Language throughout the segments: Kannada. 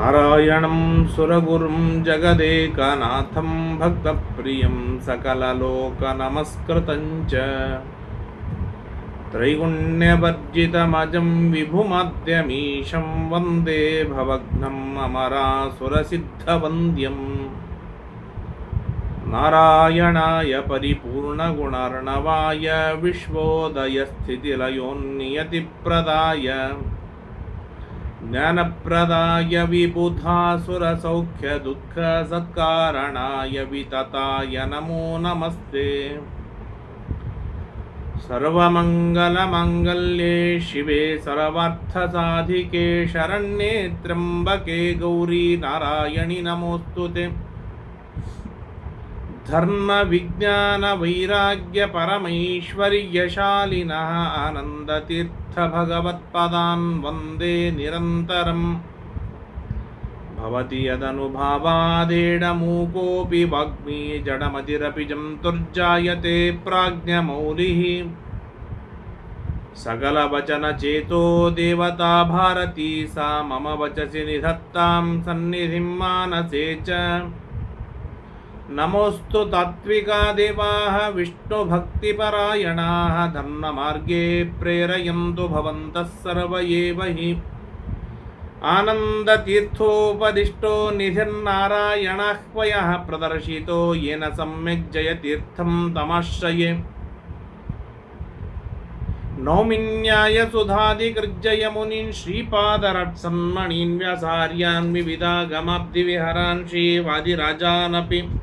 नारायणं सुरगुरुं जगदेकनाथं भक्तप्रियं सकललोकनमस्कृतं च। त्रैगुण्यवर्जितमजं विभुमद्यमीशं वन्दे भवघ्नम् अमरासुरसिद्धवन्द्यम् नारायणाय परिपूर्णगुणर्णवाय विश्वोदयस्थितिलयोन्नियतिप्रदाय ज्ञानप्रदाय विबुधासुरसौख्यदुःखसत्कारणाय वितताय नमो नमस्ते। सर्वमङ्गलमङ्गल्ये शिवे सर्वार्थसाधिके शरण्ये त्र्यम्बके गौरी नारायणि नमोऽस्तु ते। धर्मविज्ञानवैराग्यपरमैश्वर्यशालिनः आनन्दतीर्थभगवत्पदान् वंदे निरन्तरम्। भवति यदनुभावादेडमूकोऽपि वाग्मी जडमतिरपि जन्तुर्जायते प्राज्ञमौलिः। सकलवचनचेतो देवता भारती सा मम वचसि निधत्तां सन्निधिं मानसे च। नमोऽस्तु तात्विका देवाः विष्णुभक्तिपरायणाः धर्ममार्गे प्रेरयन्तु भवन्तः सर्व एव हि। आनन्दतीर्थोपदिष्टो निधिर्नारायणाह्वयः प्रदर्शितो, येन सम्यक् जयतीर्थं तमाश्रये। नौमिन्याय नौमिन्यायसुधादिकृज्जयमुनीन् श्रीपादरट्सन्मणीन् व्यासार्यान् विविधागमाब्धिविहरान् श्रीवादिराजानपि।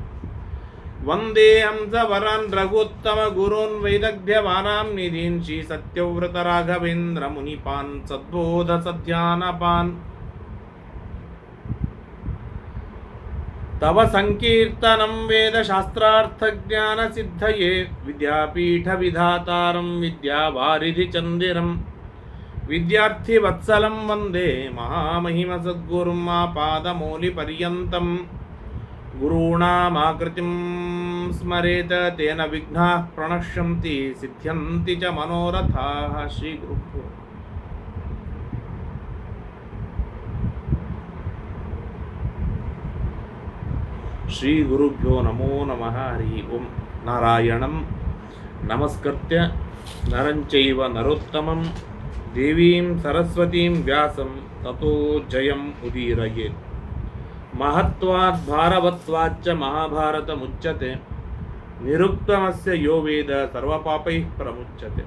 वंदे हंसवरान् रघुत्तमगुरून् वैदग्ध्यवानां निधीन् श्रीसत्यव्रतराघवेन्द्रमुनिपान् सद्बोधसध्यानपान्। तव सङ्कीर्तनं वेदशास्त्रार्थज्ञानसिद्धये विद्यापीठविधातारं विद्यावारिधिचन्दिरं विद्यार्थिवत्सलं वंदे महामहिमसद्गुरुं मापादमौलिपर्यन्तं गुरूणामाकृतिं स्मरेत तेन विघ्नाः प्रणश्यन्ति सिद्ध्यन्ति च मनोरथाः श्रीगुरुभ्यो श्रीगुरुभ्यो नमो नमः हरि ओं नारायणं नमस्कृत्य नरञ्चैव नरोत्तमं देवीं सरस्वतीं व्यासं ततो जयम् उदीरयेत् మహత్వాద్ భారవత్వాచ్చ మహాభారతముచ్యతే నిరుక్తమస్య యో వేద సర్వపాపై ప్రముచ్యతే.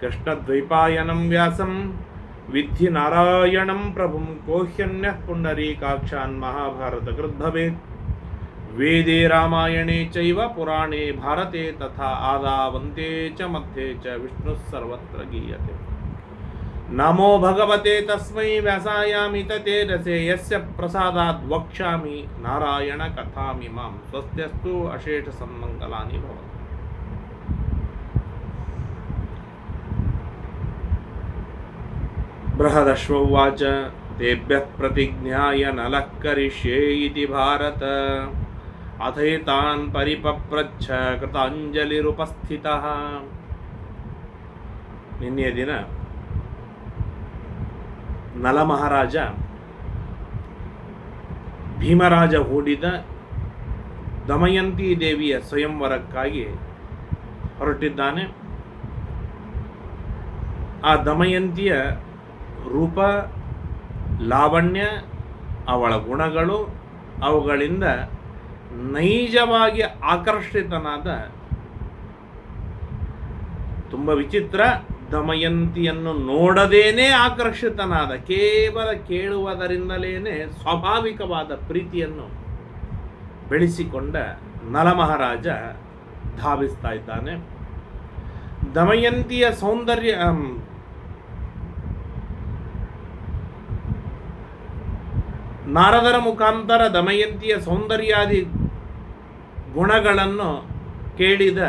కృష్ణద్వైపాయనం వ్యాసం విద్ధి నారాయణం ప్రభుం కోహ్యన్య పుండరీకాక్షాన్ మహాభారతకృద్ భవేత్ వేదే రామాయణే చైవ పురాణే భారతే తథా ఆదావంతే చ మధ్యే చ విష్ణుः సర్వత్ర గీయతే. सर्वत्र गीयते नमो भगवते तस्मै व्यासायामि तते रसे यस्य प्रसादात् वक्ष्यामि नारायणकथामिमां स्वस्त्यस्तु अशेषसन्मङ्गलानि भवन्तु बृहदश्व उवाच तेभ्यः प्रतिज्ञाय नलः करिष्ये इति भारत अथैतान् ಪರಿಪಪ್ರಚ್ಛ ಕೃತಾಂಜಲಿರುಪಸ್ಥಿತಃ ನಿನ್ನೆಯ ದಿನ ನಲಮಹಾರಾಜ ಭೀಮರಾಜ ಹೂಡಿದ ದಮಯಂತಿ ದೇವಿಯ ಸ್ವಯಂವರಕ್ಕಾಗಿ ಹೊರಟಿದ್ದಾನೆ. ಆ ದಮಯಂತಿಯ ರೂಪ, ಲಾವಣ್ಯ, ಅವಳ ಗುಣಗಳು, ಅವುಗಳಿಂದ ನೈಜವಾಗಿ ಆಕರ್ಷಿತನಾದ ತುಂಬ ವಿಚಿತ್ರ ದಮಯಂತಿಯನ್ನು ನೋಡದೇನೆ ಆಕರ್ಷಿತನಾದ, ಕೇವಲ ಕೇಳುವುದರಿಂದಲೇ ಸ್ವಾಭಾವಿಕವಾದ ಪ್ರೀತಿಯನ್ನು ಬೆಳೆಸಿಕೊಂಡ ನಲಮಹಾರಾಜ ಧಾವಿಸ್ತಾ ಇದ್ದಾನೆ. ದಮಯಂತಿಯ ಸೌಂದರ್ಯ ನಾರದರ ಮುಖಾಂತರ ದಮಯಂತಿಯ ಸೌಂದರ್ಯಾದಿ ಗುಣಗಳನ್ನು ಕೇಳಿದ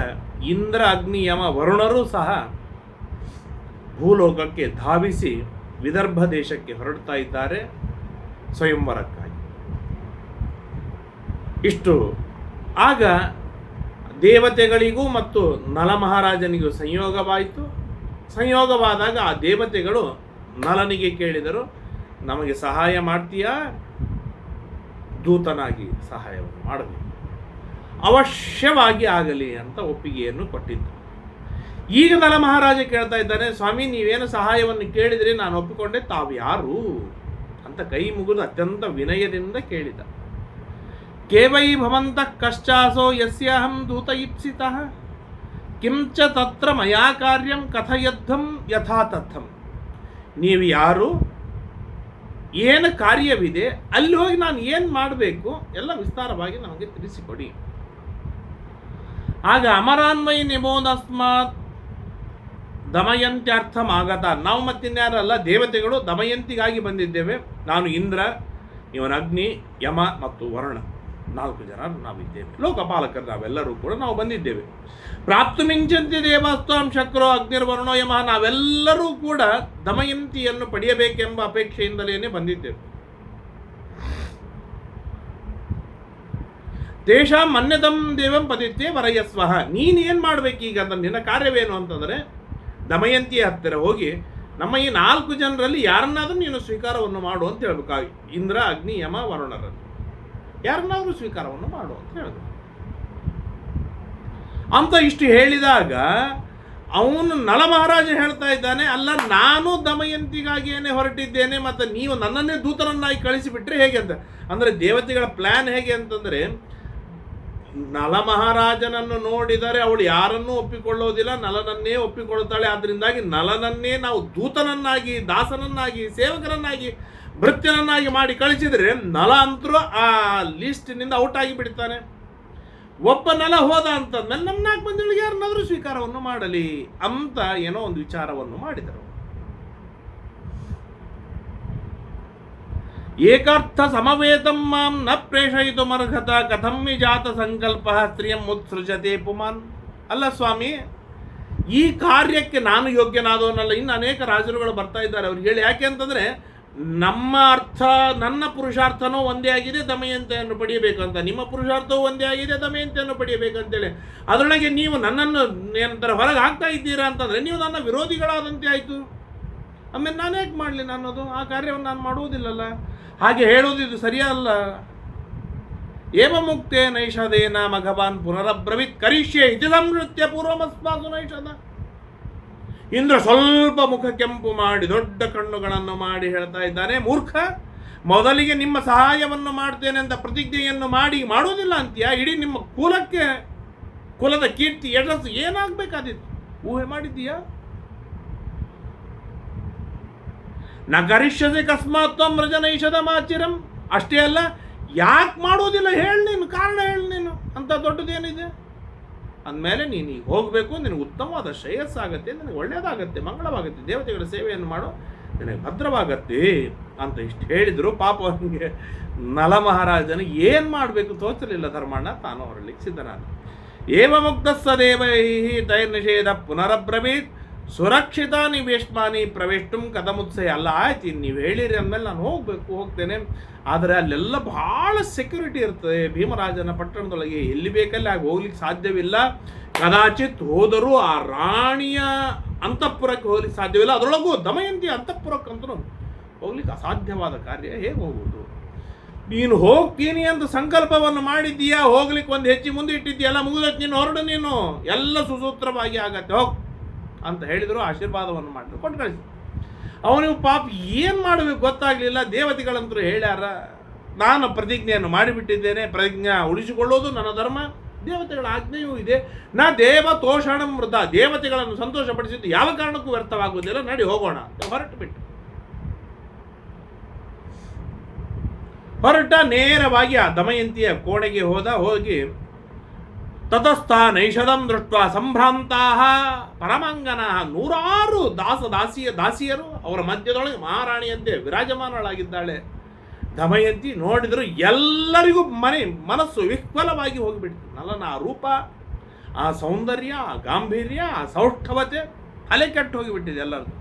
ಇಂದ್ರ ಅಗ್ನಿಯಮ ವರುಣರೂ ಸಹ ಭೂಲೋಕಕ್ಕೆ ಧಾವಿಸಿ ವಿದರ್ಭ ದೇಶಕ್ಕೆ ಹೊರಡ್ತಾ ಇದ್ದಾರೆ ಸ್ವಯಂವರಕ್ಕಾಗಿ. ಇಷ್ಟು. ಆಗ ದೇವತೆಗಳಿಗೂ ಮತ್ತು ನಲಮಹಾರಾಜನಿಗೂ ಸಂಯೋಗವಾಯಿತು. ಸಂಯೋಗವಾದಾಗ ಆ ದೇವತೆಗಳು ನಲನಿಗೆ ಕೇಳಿದರು, ನಮಗೆ ಸಹಾಯ ಮಾಡ್ತೀಯಾ? ದೂತನಾಗಿ ಸಹಾಯವನ್ನು ಮಾಡಬೇಕು. ಅವಶ್ಯವಾಗಿ ಆಗಲಿ ಅಂತ ಒಪ್ಪಿಗೆಯನ್ನು ಕೊಟ್ಟಿದ್ದು ಈಗ ನಲ ಮಹಾರಾಜ ಕೇಳ್ತಾ ಇದ್ದಾನೆ, ಸ್ವಾಮಿ, ನೀವೇನು ಸಹಾಯವನ್ನು ಕೇಳಿದರೆ? ನಾನು ಒಪ್ಪಿಕೊಂಡೆ. ತಾವು ಯಾರು ಅಂತ ಕೈ ಮುಗಿದು ಅತ್ಯಂತ ವಿನಯದಿಂದ ಕೇಳಿದ. ಕೇವೈ ಭವಂತ ಕಶ್ಚಾಸೋ ಯಸ್ಯಾಹಂ ದೂತ ಇಪ್ಸಿತಃ ಕಿಂಚ ತತ್ರ ಮಯಾ ಕಾರ್ಯಂ ಕಥಯದ್ಧಂ ಯಥಾ ತಥಂ ನೀವು ಯಾರು? ಏನು ಕಾರ್ಯವಿದೆ? ಅಲ್ಲಿ ಹೋಗಿ ನಾನು ಏನು ಮಾಡಬೇಕು? ಎಲ್ಲ ವಿಸ್ತಾರವಾಗಿ ನಮಗೆ ತಿಳಿಸಿಕೊಡಿ. ಆಗ ಅಮರಾನ್ವಯಿ ನಿಬೋಧಸ್ಮಾತ್ ದಮಯಂತ್ಯರ್ಥಮಾಗತ ನಾವು ಮತ್ತಿನ್ಯಾರಲ್ಲ ದೇವತೆಗಳು ದಮಯಂತಿಗಾಗಿ ಬಂದಿದ್ದೇವೆ. ನಾನು ಇಂದ್ರ, ಇವನ ಅಗ್ನಿ, ಯಮ ಮತ್ತು ವರುಣ. ನಾಲ್ಕು ಜನ ನಾವಿದ್ದೇವೆ. ಲೋಕಪಾಲಕರು ನಾವೆಲ್ಲರೂ ಕೂಡ ನಾವು ಬಂದಿದ್ದೇವೆ. ಪ್ರಾಪ್ತು ಮಿಂಚಂತಿ ಶಕ್ರೋ ಶಕ್ರೋ ಅಗ್ನಿರ್ವರ್ಣೋ ಯಮ. ನಾವೆಲ್ಲರೂ ಕೂಡ ದಮಯಂತಿಯನ್ನು ಪಡೆಯಬೇಕೆಂಬ ಅಪೇಕ್ಷೆಯಿಂದಲೇ ಬಂದಿದ್ದೇವೆ. ದೇಶ ಮನ್ಯತಂ ದೇವಂ ಪದಿತ್ಯೆ ವರಯಸ್ವಹ. ನೀನೇನು ಮಾಡ್ಬೇಕೀಗ ಅಂತ ನಿನ್ನ ಕಾರ್ಯವೇನು ಅಂತಂದರೆ ದಮಯಂತಿಯ ಹತ್ತಿರ ಹೋಗಿ ನಮ್ಮ ಈ ನಾಲ್ಕು ಜನರಲ್ಲಿ ಯಾರನ್ನಾದರೂ ನೀನು ಸ್ವೀಕಾರವನ್ನು ಮಾಡು ಅಂತ ಹೇಳ್ಬೇಕಾಗಿ. ಇಂದ್ರ, ಅಗ್ನಿ, ಯಮ, ವರುಣರಲ್ಲಿ. ಯಾರನ್ನಾದರೂ ಸ್ವೀಕಾರವನ್ನು ಮಾಡು ಅಂತ ಹೇಳಿದ್ರು ಅಂತ ಇಷ್ಟು ಹೇಳಿದಾಗ ಅವನು ನಳ ಮಹಾರಾಜ ಹೇಳ್ತಾ ಇದ್ದಾನೆ, ಅಲ್ಲ ನಾನು ದಮಯಂತಿಗಾಗಿಯೇ ಹೊರಟಿದ್ದೇನೆ ಮತ್ತು ನೀವು ನನ್ನನ್ನೇ ದೂತನನ್ನಾಗಿ ಕಳಿಸಿಬಿಟ್ರೆ ಹೇಗೆ ಅಂತ? ಅಂದರೆ ದೇವತೆಗಳ ಪ್ಲ್ಯಾನ್ ಹೇಗೆ ಅಂತಂದರೆ ನಲ ಮಹಾರಾಜನನ್ನು ನೋಡಿದರೆ ಅವಳು ಯಾರನ್ನೂ ಒಪ್ಪಿಕೊಳ್ಳೋದಿಲ್ಲ, ನಲನನ್ನೇ ಒಪ್ಪಿಕೊಳ್ಳುತ್ತಾಳೆ ಆದ್ದರಿಂದಾಗಿ ನಲನನ್ನೇ ನಾವು ದೂತನನ್ನಾಗಿ, ದಾಸನನ್ನಾಗಿ, ಸೇವಕರನ್ನಾಗಿ, ಭೃತ್ಯನನ್ನಾಗಿ ಮಾಡಿ ಕಳಿಸಿದರೆ ನಲ ಅಂತರೂ ಆ ಲಿಸ್ಟಿನಿಂದ ಔಟ್ ಆಗಿ ಬಿಡ್ತಾನೆ. ಒಬ್ಬ ನಲ ಹೋದ ಅಂತಂದ್ಮೇಲೆ ನಮ್ಮ ನಾಲ್ಕು ಮಂದಿಗಳಿಗೆ ಯಾರನ್ನಾದರೂ ಸ್ವೀಕಾರವನ್ನು ಮಾಡಲಿ ಅಂತ ಏನೋ ಒಂದು ವಿಚಾರವನ್ನು ಮಾಡಿದರು. ಏಕಾರ್ಥ ಸಮವೇತಂ ಮಾಂ ನ ಪ್ರೇಷಯಿತು ಮರ್ಹತ, ಕಥಂ ಜಾತ ಸಂಕಲ್ಪ, ಸ್ತ್ರೀಯಂ ಉತ್ಸೃಜತೆ ಪುಮಾನ್. ಅಲ್ಲ ಸ್ವಾಮಿ, ಈ ಕಾರ್ಯಕ್ಕೆ ನಾನು ಯೋಗ್ಯನಾದವನಲ್ಲ, ಇನ್ನು ಅನೇಕ ರಾಜರುಗಳು ಬರ್ತಾ ಇದ್ದಾರೆ. ಅವ್ರು ಹೇಳಿ, ಯಾಕೆ ಅಂತಂದರೆ, ನಮ್ಮ ಅರ್ಥ, ನನ್ನ ಪುರುಷಾರ್ಥನೂ ಒಂದೇ ಆಗಿದೆ, ದಮಯಂತೆಯನ್ನು ಪಡೆಯಬೇಕಂತ ನಿಮ್ಮ ಪುರುಷಾರ್ಥವೂ ಒಂದೇ ಆಗಿದೆ, ದಮಯಂತೆಯನ್ನು ಪಡೆಯಬೇಕಂತೇಳಿ ಅದರೊಳಗೆ ನೀವು ನನ್ನನ್ನು ಏನಂತಾರೆ ಹೊರಗೆ ಹಾಕ್ತಾ ಇದ್ದೀರಾ ಅಂತಂದರೆ, ನೀವು ನನ್ನ ವಿರೋಧಿಗಳಾದಂತೆ ಆಯಿತು. ಆಮೇಲೆ ನಾನು ಯಾಕೆ ಮಾಡಲಿ ಅದು ಆ ಕಾರ್ಯವನ್ನು ನಾನು ಮಾಡುವುದಿಲ್ಲಲ್ಲ. ಹಾಗೆ ಹೇಳುವುದು ಇದು ಸರಿಯಲ್ಲ. ಏವ ಮುಕ್ತೆ ನೈಷಧೇನ ಮಘವಾನ್ ಪುನರಬ್ರವಿತ್ ಕರಿಷ್ಯೆ ಇತಿ ಸಂನೃತ್ಯ ಪೂರ್ವಮಸ್ಮಾಸು ನೈಷದ ಇಂದ್ರ ಸ್ವಲ್ಪ ಮುಖ ಕೆಂಪು ಮಾಡಿ ದೊಡ್ಡ ಕಣ್ಣುಗಳನ್ನು ಮಾಡಿ ಹೇಳ್ತಾ ಇದ್ದಾನೆ, ಮೂರ್ಖ. ಮೊದಲಿಗೆ ನಿಮ್ಮ ಸಹಾಯವನ್ನು ಮಾಡ್ತೇನೆ ಅಂತ ಪ್ರತಿಜ್ಞೆಯನ್ನು ಮಾಡಿ ಮಾಡುವುದಿಲ್ಲ ಅಂತೀಯ. ಇಡೀ ನಿಮ್ಮ ಕುಲಕ್ಕೆ, ಕುಲದ ಕೀರ್ತಿ, ಯಶಸ್ಸು ಏನಾಗಬೇಕಾದಿತ್ತು ಊಹೆ ಮಾಡಿದ್ದೀಯಾ? ನ ಕಸ್ಮಾತ್ ತ್ವಂ ವ್ರಜನೈಷಧ ಮಾಚಿರಂ ಅಷ್ಟೇ ಅಲ್ಲ, ಯಾಕೆ ಮಾಡೋದಿಲ್ಲ ಹೇಳಿ ನೀನು, ಕಾರಣ ಹೇಳಿ ನೀನು, ಅಂತ ದೊಡ್ಡದೇನಿದೆ? ಅಂದಮೇಲೆ ನೀನು ಈಗ ಹೋಗಬೇಕು, ನಿನಗೆ ಉತ್ತಮವಾದ ಶ್ರೇಯಸ್ಸಾಗತ್ತೆ, ನಿನಗೆ ಒಳ್ಳೆಯದಾಗತ್ತೆ, ಮಂಗಳವಾಗತ್ತೆ, ದೇವತೆಗಳ ಸೇವೆಯನ್ನು ಮಾಡು, ನಿನಗೆ ಭದ್ರವಾಗತ್ತೆ ಅಂತ ಇಷ್ಟು ಹೇಳಿದರು ಪಾಪ ಅವನಿಗೆ. ನಲ ಮಹಾರಾಜನ ಏನು ಮಾಡಬೇಕು ತೋಚಲಿಲ್ಲ ಧರ್ಮಣ್ಣ ತಾನು ಹೊರಲಿಕ್ಕೆ ಸಿದ್ಧನಾದ. ಏವ ಮುಕ್ತ ಸದೇವೈ ತೈರ್ನಿಷೇಧ ಪುನರಬ್ರವೀತ್. ಸುರಕ್ಷಿತ ನಿವೇಶ್ಮಾನಿ ಪ್ರವೇಷ್ಟುಂ ಕದಮುತ್ಸೆ. ಅಲ್ಲ, ಆಯ್ತು ನೀವು ಹೇಳಿರಿ ಅಂದಮೇಲೆ ನಾನು ಹೋಗಬೇಕು, ಹೋಗ್ತೇನೆ. ಆದರೆ ಅಲ್ಲೆಲ್ಲ ಭಾಳ ಸೆಕ್ಯೂರಿಟಿ ಇರ್ತದೆ. ಭೀಮರಾಜನ ಪಟ್ಟಣದೊಳಗೆ ಎಲ್ಲಿ ಬೇಕಲ್ಲಿ ಆಗ ಹೋಗ್ಲಿಕ್ಕೆ ಸಾಧ್ಯವಿಲ್ಲ. ಕದಾಚಿತ್ ಹೋದರೂ ಆ ರಾಣಿಯ ಅಂತಃಪುರಕ್ಕೆ ಹೋಗ್ಲಿಕ್ಕೆ ಸಾಧ್ಯವಿಲ್ಲ. ಅದರೊಳಗೂ ದಮಯಂತಿ ಅಂತಃಪುರಕ್ಕಂತೂ ಹೋಗ್ಲಿಕ್ಕೆ ಅಸಾಧ್ಯವಾದ ಕಾರ್ಯ ಹೇಗೆ ಹೋಗುವುದು? ನೀನು ಹೋಗ್ತೀನಿ ಅಂತ ಸಂಕಲ್ಪವನ್ನು ಮಾಡಿದ್ದೀಯಾ? ಹೋಗ್ಲಿಕ್ಕೆ ಒಂದು ಹೆಚ್ಚಿ ಮುಂದೆ ಇಟ್ಟಿದ್ದೀಯಲ್ಲ ಮುಗಿದಕ್ಕೆ ನೀನು ಹೊರಡು ನೀನು. ಎಲ್ಲ ಸುಸೂತ್ರವಾಗಿ ಆಗತ್ತೆ. ಹೋಗ್. ಅಂತ ಹೇಳಿದರು, ಆಶೀರ್ವಾದವನ್ನು ಮಾಡಿದ್ರು, ಕೊಟ್ಟು ಕಳಿಸಿ ಅವನಿಗೆ ಪಾಪ ಏನು ಮಾಡಬೇಕು ಗೊತ್ತಾಗಲಿಲ್ಲ. ದೇವತೆಗಳಂತರೂ ಹೇಳ್ಯಾರ, ನಾನು ಪ್ರತಿಜ್ಞೆಯನ್ನು ಮಾಡಿಬಿಟ್ಟಿದ್ದೇನೆ, ಪ್ರತಿಜ್ಞೆ ಉಳಿಸಿಕೊಳ್ಳೋದು ನನ್ನ ಧರ್ಮ, ದೇವತೆಗಳ ಆಜ್ಞೆಯೂ ಇದೆ. ನಾ ದೇವ ತೋಷಣ ಮೃತ ದೇವತೆಗಳನ್ನು ಸಂತೋಷಪಡಿಸಿದ್ದು ಯಾವ ಕಾರಣಕ್ಕೂ ವ್ಯರ್ಥವಾಗುವುದಿಲ್ಲ, ನಡಿ ಹೋಗೋಣ ಹೊರಟು ಬಿಟ್ಟು ಹೊರಟ ನೇರವಾಗಿ ಆ ದಮಯಂತಿಯ ಕೋಣೆಗೆ ಹೋದ, ಹೋಗಿ ತತಸ್ಥ ನೈಷಧಂ ದೃಷ್ಟ ಸಂಭ್ರಾಂತ ಪರಮಾಂಗನ ನೂರಾರು ದಾಸ ದಾಸಿಯ ದಾಸಿಯರು ಅವರ ಮಧ್ಯದೊಳಗೆ ಮಹಾರಾಣಿಯಂತೆ ವಿರಾಜಮಾನಳಾಗಿದ್ದಾಳೆ. ದಮಯಂತಿ ನೋಡಿದರೂ ಎಲ್ಲರಿಗೂ ಮನೆ, ಮನಸ್ಸು ವಿಹ್ವಲವಾಗಿ ಹೋಗಿಬಿಡ್ತು. ನಲನ ಆ ರೂಪ, ಆ ಸೌಂದರ್ಯ, ಆ ಗಾಂಭೀರ್ಯ, ಆ ಸೌಷ್ಠವತೆ ತಲೆ ಕೆಟ್ಟು ಹೋಗಿಬಿಟ್ಟಿದೆ ಎಲ್ಲರಿಗೂ.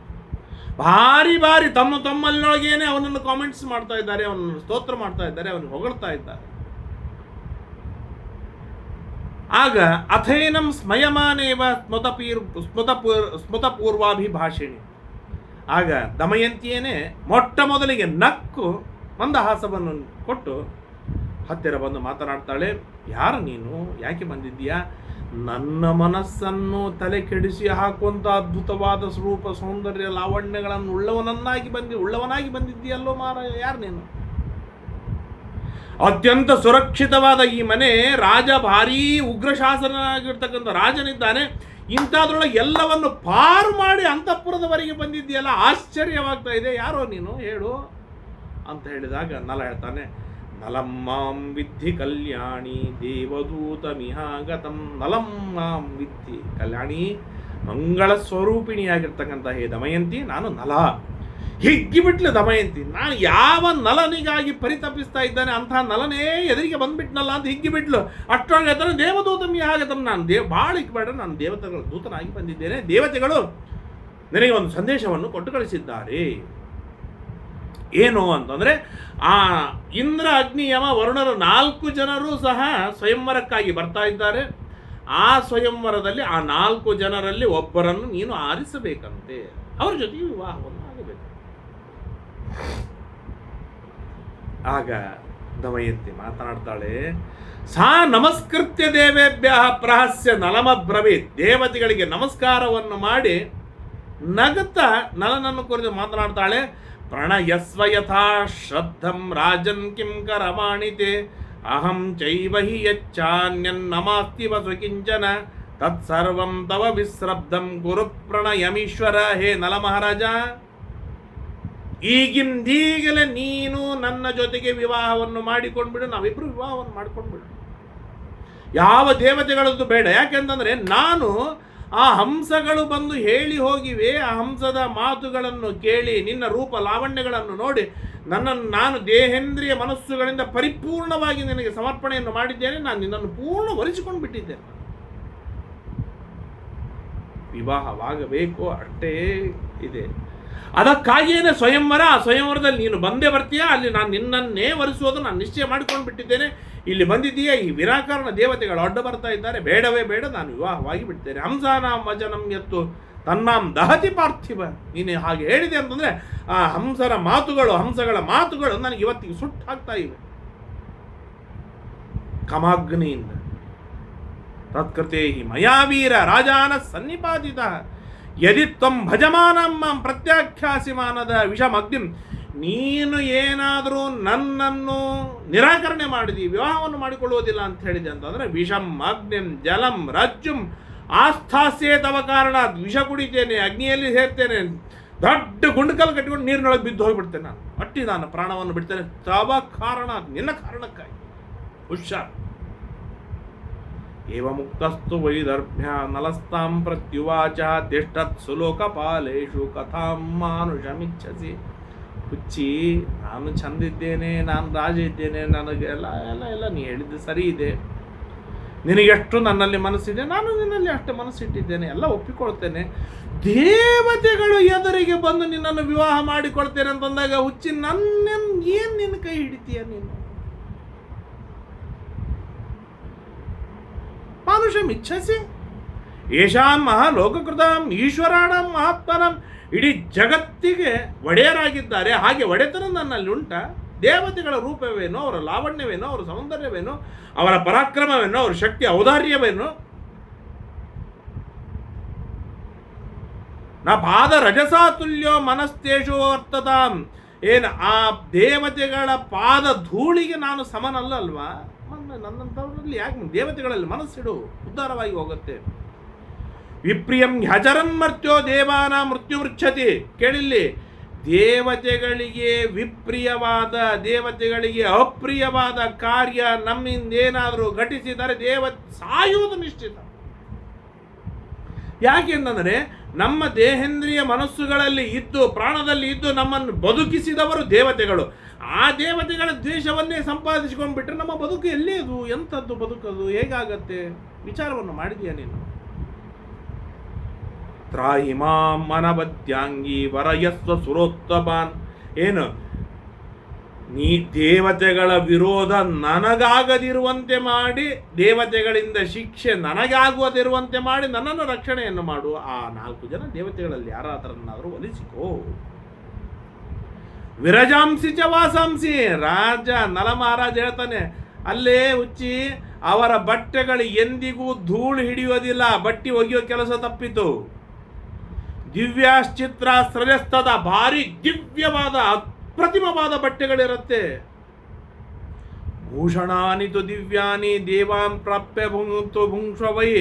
ಭಾರಿ ಭಾರಿ ತಮ್ಮ ತಮ್ಮಲ್ಲಿನೊಳಗೇನೆ ಅವನನ್ನು ಕಾಮೆಂಟ್ಸ್ ಮಾಡ್ತಾ ಇದ್ದಾರೆ, ಅವನನ್ನು ಸ್ತೋತ್ರ ಮಾಡ್ತಾ ಇದ್ದಾರೆ, ಅವನಿಗೆ ಹೊಗಳ್ತಾ ಇದ್ದಾರೆ. ಆಗ ಅಥೈನಂ ಸ್ಮಯಮಾನೇವ ಸ್ಮೃತಪೀರ್ ಸ್ಮೃತಪೂರ್ ಸ್ಮೃತಪೂರ್ವಾಭಿಭಾಷಿಣಿ. ಆಗ ದಮಯಂತಿಯೇನೆ ಮೊಟ್ಟ ಮೊದಲಿಗೆ ನಕ್ಕು ಮಂದಹಾಸವನ್ನು ಕೊಟ್ಟು ಹತ್ತಿರ ಬಂದು ಮಾತನಾಡ್ತಾಳೆ, ಯಾರು ನೀನು? ಯಾಕೆ ಬಂದಿದ್ದೀಯಾ? ನನ್ನ ಮನಸ್ಸನ್ನು ತಲೆ ಕೆಡಿಸಿ ಹಾಕುವಂಥ ಅದ್ಭುತವಾದ ಸ್ವರೂಪ ಸೌಂದರ್ಯ ಲಾವಣ್ಯಗಳನ್ನು ಉಳ್ಳವನನ್ನಾಗಿ ಬಂದಿ, ಉಳ್ಳವನಾಗಿ ಬಂದಿದ್ದೀಯಲ್ಲೋ ಮಾರ ಯಾರು ನೀನು? ಅತ್ಯಂತ ಸುರಕ್ಷಿತವಾದ ಈ ಮನೆ ರಾಜ ಭಾರೀ ಉಗ್ರಶಾಸನಾಗಿರ್ತಕ್ಕಂಥ ರಾಜನಿದ್ದಾನೆ. ಇಂಥದ್ರೊಳಗೆ ಎಲ್ಲವನ್ನು ಪಾರು ಮಾಡಿ ಅಂತಃಪುರದವರೆಗೆ ಬಂದಿದ್ದೀಯಲ್ಲ, ಆಶ್ಚರ್ಯವಾಗ್ತಾ ಇದೆ. ಯಾರೋ ನೀನು? ಹೇಳು. ಅಂತ ಹೇಳಿದಾಗ ನಲ ಹೇಳ್ತಾನೆ ನಲಮ್ಮಾಂ ವಿದ್ಧಿ ಕಲ್ಯಾಣಿ ದೇವದೂತ ಮಿಹಾಗತಂ ನಲಮ್ಮಾಂ ವಿದ್ಧಿ ಕಲ್ಯಾಣಿ ಮಂಗಳ ಸ್ವರೂಪಿಣಿಯಾಗಿರ್ತಕ್ಕಂಥ ಹೇ ದಮಯಂತಿ, ನಾನು ನಲ. ಹಿಗ್ಗಿಬಿಟ್ಲು ದಮಯಂತಿ ನಾನು ಯಾವ ನಲನಿಗಾಗಿ ಪರಿತಪಿಸ್ತಾ ಇದ್ದಾನೆ ಅಂತಹ ನಲನೇ ಎದುರಿಗೆ ಬಂದ್ಬಿಟ್ನಲ್ಲ ಅಂತ ಹಿಗ್ಗಿಬಿಟ್ಲು. ಅಷ್ಟೊಳಗೆ ಅದನ್ನು ದೇವದೂತಮಿ ಮಿಹಾಗತಂ ನಾನು ದೇವ್ ಭಾಳ ಇಕ್ಬೇಡ ನಾನು ದೇವತೆಗಳ, ದೂತನಾಗಿ ಬಂದಿದ್ದೇನೆ. ದೇವತೆಗಳು ನನಗೆ ಒಂದು ಸಂದೇಶವನ್ನು ಕೊಟ್ಟು ಕಳಿಸಿದ್ದಾರೆ ಏನು ಅಂತಂದರೆ, ಆ ಇಂದ್ರ, ಅಗ್ನಿ, ಯಮ, ವರುಣರು ನಾಲ್ಕು ಜನರು ಸಹ ಸ್ವಯಂವರಕ್ಕಾಗಿ ಬರ್ತಾ ಇದ್ದಾರೆ. ಆ ಸ್ವಯಂವರದಲ್ಲಿ ಆ ನಾಲ್ಕು ಜನರಲ್ಲಿ ಒಬ್ಬರನ್ನು ನೀನು ಆರಿಸಬೇಕಂತೆ. ಅವ್ರ ಜೊತೆಗೆ ವಿವಾಹವನ್ನು ಆಗ ದಮಯಂತಿ ಮಾತನಾಡ್ತಾಳೆ, ಸಾ ನಮಸ್ಕೃತ್ಯ ದೇವೇಭ್ಯ ಪ್ರಹಸ್ಯ ನಲಮ ಬ್ರವೀತ್ ದೇವತೆಗಳಿಗೆ ನಮಸ್ಕಾರವನ್ನು ಮಾಡಿ ನಗತ ನಲನನ್ನು ಕುರಿತು ಮಾತನಾಡ್ತಾಳೆ, ಪ್ರಣಯಸ್ವ ಯಥಾ ಶ್ರದ್ಧಂ ರಾಜನ್ ಕಿಂ ಕರಮಾಣಿತೆ, ಅಹಂ ಚೈವ ಹಿ ಯಚ್ಚಾನ್ಯನ್ ನಮಾಸ್ತಿ ವಸುಕಿಂಚನ ತತ್ಸರ್ವಂ ತವ ವಿಶ್ರಬ್ಧಂ ಗುರು ಪ್ರಣಯಮೀಶ್ವರ ಹೇ ನಲ ಮಹಾರಾಜ. ಈಗಿಂದೀಗಲೇ ನೀನು ನನ್ನ ಜೊತೆಗೆ ವಿವಾಹವನ್ನು ಮಾಡಿಕೊಂಡ್ಬಿಡು ನಾವಿಬ್ಬರು ವಿವಾಹವನ್ನು ಮಾಡ್ಕೊಂಡ್ಬಿಡು. ಯಾವ ದೇವತೆಗಳದ್ದು ಬೇಡ. ಯಾಕೆಂತಂದ್ರೆ ನಾನು ಆ ಹಂಸಗಳು ಬಂದು ಹೇಳಿ ಹೋಗಿವೆ, ಆ ಹಂಸದ ಮಾತುಗಳನ್ನು ಕೇಳಿ, ನಿನ್ನ ರೂಪ ಲಾವಣ್ಯಗಳನ್ನು ನೋಡಿ, ನನ್ನನ್ನು ನಾನು ದೇಹೇಂದ್ರಿಯ ಮನಸ್ಸುಗಳಿಂದ ಪರಿಪೂರ್ಣವಾಗಿ ನಿನಗೆ ಸಮರ್ಪಣೆಯನ್ನು ಮಾಡಿದ್ದೇನೆ, ನಾನು ನಿನ್ನನ್ನು ಪೂರ್ಣ ಒಲಿಸಿಕೊಂಡು ಬಿಟ್ಟಿದ್ದೇನೆ ವಿವಾಹವಾಗಬೇಕು ಅಷ್ಟೇ ಇದೆ. ಅದಕ್ಕಾಗಿಯೇ ಸ್ವಯಂವರ, ಆ ಸ್ವಯಂವರದಲ್ಲಿ ನೀನು ಬಂದೇ ಬರ್ತೀಯಾ? ಅಲ್ಲಿ ನಾನು ನಿನ್ನನ್ನೇ ವರಿಸೋದು ನಾನು ನಿಶ್ಚಯ ಮಾಡಿಕೊಂಡು ಬಿಟ್ಟಿದ್ದೇನೆ. ಇಲ್ಲಿ ಬಂದಿದ್ದೀಯಾ? ಈ ವಿರಾಕರಣ ದೇವತೆಗಳು ಅಡ್ಡ ಬರ್ತಾ ಇದ್ದಾರೆ. ಬೇಡವೇ ಬೇಡ, ನಾನು ವಿವಾಹವಾಗಿ ಬಿಡ್ತೇನೆ. ಹಂಸಾನಾಂ ವಚನಂ ಎತ್ತು ತನ್ನಾಂ ದಹತಿ ಪಾರ್ಥಿವ. ನೀನು ಹಾಗೆ ಹೇಳಿದೆ ಅಂತಂದರೆ, ಆ ಹಂಸರ ಮಾತುಗಳು, ಹಂಸಗಳ ಮಾತುಗಳು ನನಗೆ ಇವತ್ತಿಗೆ ಸುಟ್ಟು ಹಾಕ್ತಾ ಇವೆ. ಕಮಾಗ್ನಿಯಿಂದ. ತತ್ಕೃತೆ ಹಿ ಮಯಾವೀರ ರಾಜಾನ ಸನ್ನಿಪಾತಿತ ಯದಿ ತ್ವಂ ಭಜಮಾನಂ ಮಾಂ ಪ್ರತ್ಯಾಖ್ಯಾಸಿಮಾನದ ವಿಷಮಗ್ನಿಂ. ನೀನು ಏನಾದರೂ ನನ್ನನ್ನು ನಿರಾಕರಣೆ ಮಾಡಿದಿ, ವಿವಾಹವನ್ನು ಮಾಡಿಕೊಳ್ಳುವುದಿಲ್ಲ ಅಂತ ಹೇಳಿದೆ ಅಂತಂದರೆ ವಿಷಂ ಅಗ್ನಿಂ ಜಲಂ ರಜ್ಜುಂ ಆಸ್ಥಾಸ್ಯೇ ತವ ಕಾರಣ ವಿಷ ಕುಡಿತೇನೆ, ಅಗ್ನಿಯಲ್ಲಿ ಸೇರ್ತೇನೆ. ದೊಡ್ಡ ಗುಂಡಕಲ್ ಕಟ್ಟಿಕೊಂಡು ನೀರಿನೊಳಗೆ ಬಿದ್ದು ಹೋಗಿಬಿಡ್ತೇನೆ ನಾನು. ಅಟ್ಟಿ ನಾನು ಪ್ರಾಣವನ್ನು ಬಿಡ್ತೇನೆ. ತವ ಕಾರಣ, ನಿನ್ನ ಕಾರಣಕ್ಕಾಗಿ. ಹುಷಾರ್. ಏವ ಮುಕ್ತಸ್ತು ವೈದರ್ಭ್ಯ ನಲಸ್ತಾಂ ಪ್ರತ್ಯುವಾಚ ತಿಷ್ಟತ್ ಸುಲೋಕಪಾಲೇಶು ಕಥಾಂ ಮಾನುಷಮಿಚ್ಛಸಿ ಹುಚ್ಚಿ, ನಾನು ಚಂದಿದ್ದೇನೆ ನಾನು ರಾಜ ಇದ್ದೇನೆ ನನಗೆ ಎಲ್ಲ ಎಲ್ಲ ಎಲ್ಲ ನೀ ಹೇಳಿದ್ದು ಸರಿ ಇದೆ. ನಿನಗೆಷ್ಟು ನನ್ನಲ್ಲಿ ಮನಸ್ಸಿದೆ, ನಾನು ನಿನ್ನಲ್ಲಿ ಅಷ್ಟು ಮನಸ್ಸಿಟ್ಟಿದ್ದೇನೆ, ಎಲ್ಲ ಒಪ್ಪಿಕೊಳ್ತೇನೆ. ದೇವತೆಗಳು ಎದುರಿಗೆ ಬಂದು ನಿನ್ನನ್ನು ವಿವಾಹ ಮಾಡಿಕೊಳ್ತೇನೆ ಅಂತಂದಾಗ ಹುಚ್ಚಿ ನನ್ನ ಏನು ನಿನ್ನ ಕೈ ಹಿಡಿತೀಯ ನೀನು? ಇಚ್ಛಸಿ. ಯಶಾಂ ಮಹಾ ಲೋಕಕೃತಾಂ ಈಶ್ವರಾಣಂ ಮಹಾತ್ಮನಂ. ಇಡೀ ಜಗತ್ತಿಗೆ ಒಡೆಯರಾಗಿದ್ದಾರೆ. ಹಾಗೆ ಒಡೆತನ ನನ್ನಲ್ಲಿ ಉಂಟ. ದೇವತೆಗಳ ರೂಪವೇನೋ? ಅವರ ಲಾವಣ್ಯವೇನೋ? ಅವರ ಸೌಂದರ್ಯವೇನೋ? ಅವರ ಪರಾಕ್ರಮವೇನೋ? ಅವರ ಶಕ್ತಿ ಔದಾರ್ಯವೇನೋ? ನ ಪಾದ ರಜಸಾತುಲ್ಯೋ ಮನಸ್ತೇಶು ವರ್ತತಾಂ. ಏನು ಆ ದೇವತೆಗಳ ಪಾದ ಧೂಳಿಗೆ ನಾನು ಸಮನಲ್ಲ ಅಲ್ವಾ? ನನ್ನ ನನ್ನಂಥವ್ರಲ್ಲಿ ಯಾಕೆ ದೇವತೆಗಳಲ್ಲಿ ಮನಸ್ಸಿಡು? ಉದ್ಧಾರವಾಗಿ ಹೋಗುತ್ತೆ. ವಿಪ್ರಿಯಂ ಹಜರನ್ ಮರ್ತ್ಯೋ ದೇವಾನ ಮೃತ್ಯು ಮೃಚ್ಛತಿ ಕೇಳಿಲ್ಲಿ? ದೇವತೆಗಳಿಗೆ ವಿಪ್ರಿಯವಾದ, ದೇವತೆಗಳಿಗೆ ಅಪ್ರಿಯವಾದ ಕಾರ್ಯ ನಮ್ಮಿಂದೇನಾದರೂ ಘಟಿಸಿದರೆ ದೇವ ಸಾಯುವುದು ನಿಶ್ಚಿತ. ಯಾಕೆಂತಂದರೆ ನಮ್ಮ ದೇಹೇಂದ್ರಿಯ ಮನಸ್ಸುಗಳಲ್ಲಿ ಇದ್ದು, ಪ್ರಾಣದಲ್ಲಿ ಇದ್ದು ನಮ್ಮನ್ನು ಬದುಕಿಸಿದವರು ದೇವತೆಗಳು. ಆ ದೇವತೆಗಳ ದ್ವೇಷವನ್ನೇ ಸಂಪಾದಿಸಿಕೊಂಡ್ಬಿಟ್ರೆ ನಮ್ಮ ಬದುಕು ಎಲ್ಲಿಯದು? ಎಂಥದ್ದು ಬದುಕದು? ಹೇಗಾಗತ್ತೆ? ವಿಚಾರವನ್ನು ಮಾಡಿದೀಯ ನೀನು? ತ್ರಾಹಿ ಮಾಂ ಮನಬದ್ಯಾಂಗಿ ವರಯಸ್ವ ಸುರೋತ್ತಮಾನ್ ಏನು? ನೀ ದೇವತೆಗಳ ವಿರೋಧ ನನಗಾಗದಿರುವಂತೆ ಮಾಡಿ, ದೇವತೆಗಳಿಂದ ಶಿಕ್ಷೆ ನನಗಾಗುವುದಿರುವಂತೆ ಮಾಡಿ ನನ್ನನ್ನು ರಕ್ಷಣೆಯನ್ನು ಮಾಡು. ಆ ನಾಲ್ಕು ಜನ ದೇವತೆಗಳಲ್ಲಿ ಯಾರಾದರನ್ನಾದರೂ ಒಲಿಸಿಕೋ ವಿರಜಾಂಸಿ ಚ ವಾಸಾಂಸಿ. ರಾಜ ನಲ ಮಹಾರಾಜ ಹೇಳ್ತಾನೆ, ಅಲ್ಲೇ ಉಚ್ಚಿ ಅವರ ಬಟ್ಟೆಗಳು ಎಂದಿಗೂ ಧೂಳು ಹಿಡಿಯೋದಿಲ್ಲ ಬಟ್ಟಿ ಒಗೆಯೋ ಕೆಲಸ ತಪ್ಪಿತು. ದಿವ್ಯಾಶ್ಚಿತ್ರ ಸ್ರಜಸ್ತದ ಭಾರಿ ದಿವ್ಯವಾದ ಅಪ್ರತಿಮವಾದ ಬಟ್ಟೆಗಳಿರುತ್ತೆ. ಭೂಷಣಾನಿ ತು ದಿವ್ಯಾನಿ, ದೇವಾಂ ಪ್ರಾಪ್ಯ ಭುಂಕ್ತು ಭುಂಕ್ಷವೈ